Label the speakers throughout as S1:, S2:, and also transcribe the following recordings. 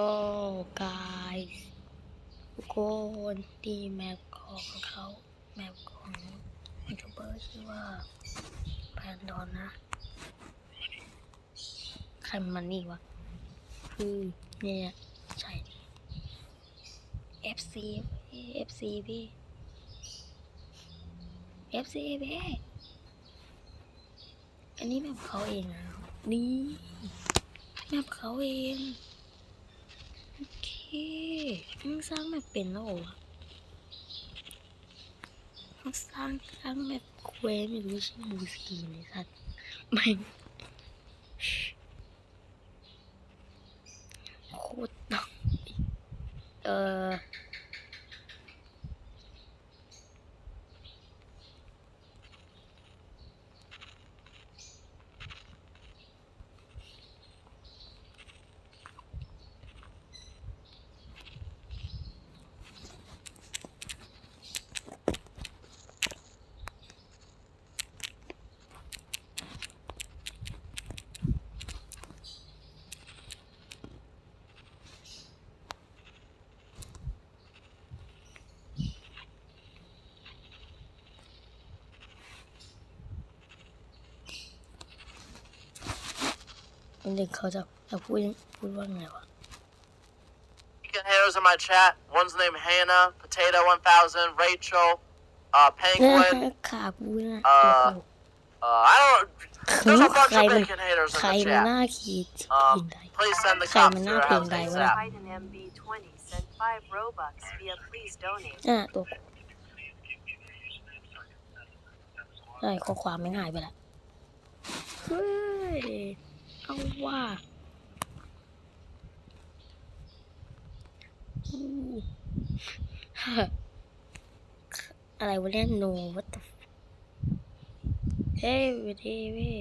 S1: โอ้กายทุกคนดีแมปของเขาแมปของยูทูบเบอร์ชื่อว่าแพนดอนนะใครมันนี่วะคือเนี่ยใช่ FC FC พี่ FC พี่อันนี้แบบเขาเองนะนี่แบบเขาเอง โอเคมึงสร้างแบบเป็นแล้วเหรอวะมึงสร้างสร้างแบบเควสไม่รู้ชื่อบูสกีเลยสัตว์ไม่โคตรต้องเออ เด็กเขาจะจะพูดพูดว่าไงวะ
S2: Vegan haters in my chat. One's named Hannah, Potato 1000, Rachel, uh,
S1: เออ
S2: Penguin.
S1: ขากูนะ
S2: เอ่อ Uh, I don't.
S1: คือ
S2: There's a bunch
S1: ใคร
S2: of
S1: มัน
S2: bacon haters
S1: ใคร
S2: in the
S1: มัน
S2: chat.
S1: น่าคิดจริ
S2: Um,
S1: งใด
S2: please send the
S1: ใคร
S2: cops
S1: มัน
S2: to
S1: น่า
S2: your
S1: เกรง
S2: house
S1: ใจวะ
S2: ASAP.
S3: Biden MB20 sent 5 Robux via please donate.
S1: น่ะตัวใช่ข้อความไม่หายไปละเฮ้ย เอาว่าอู้ฮะอะไรวะเนี่ย no what the f- เฮ้ยว้ยเฮ้ยเว้ย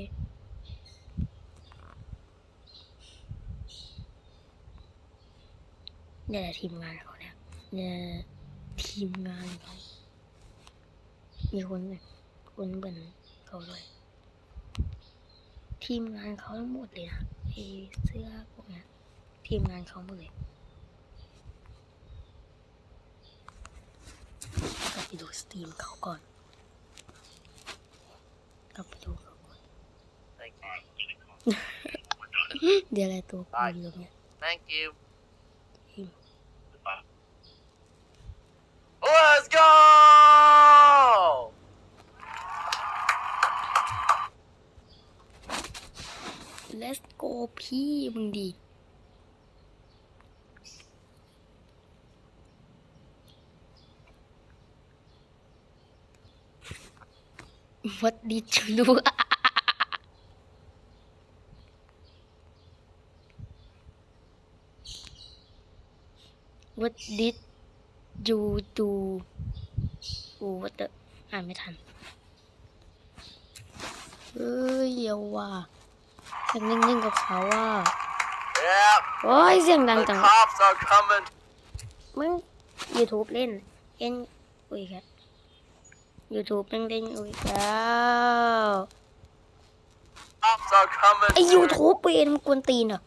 S1: เนี่ยทีมงานเขาเนี่ยเนี่ยทีมงานเขามีคนแบบคนเหมือนเขาเลย ทีมงานเขาทั้งหมดเลยนะไอเสื้อพวกเนี้ยทีมงานเขาหมดเลยกลับไปดูสตรีมเขาก่อนกลับไปดูเขาก่อน
S2: Thank you.
S1: เดี๋ยวอะไรตัวกูอยู่ตรงเนี้ย
S2: Thank you.
S1: Hmm.
S2: Let's go!
S1: Let's go พี่มึงดี What did you do วัดดิดยูดูอูวัดเดอ่านไม่ทันเฮ้ยเยวว่ะ ฉันนิ่งๆกับเขาว่า
S2: Yep.
S1: โอ้ยเสียงดัง
S2: The
S1: จัง
S2: cops are coming.
S1: มึง YouTube เล่นเอ็นอุ้ยแค่ YouTube เล่นเล่นอุ้ยแล้ว
S2: Cops are coming.
S1: ไอ YouTube เวนมันกวนตีนเหรอ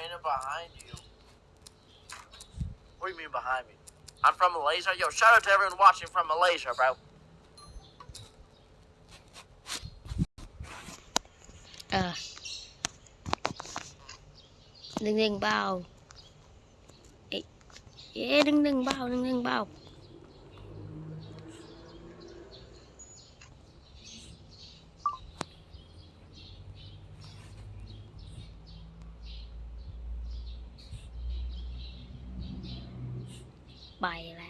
S2: trainer behind you. What do you mean behind me? I'm from Malaysia. Yo, shout out to everyone watching from Malaysia, bro.
S1: À. Đừng đừng bao. Ê, đừng đừng bao, đừng đừng bao. ไปแล้ว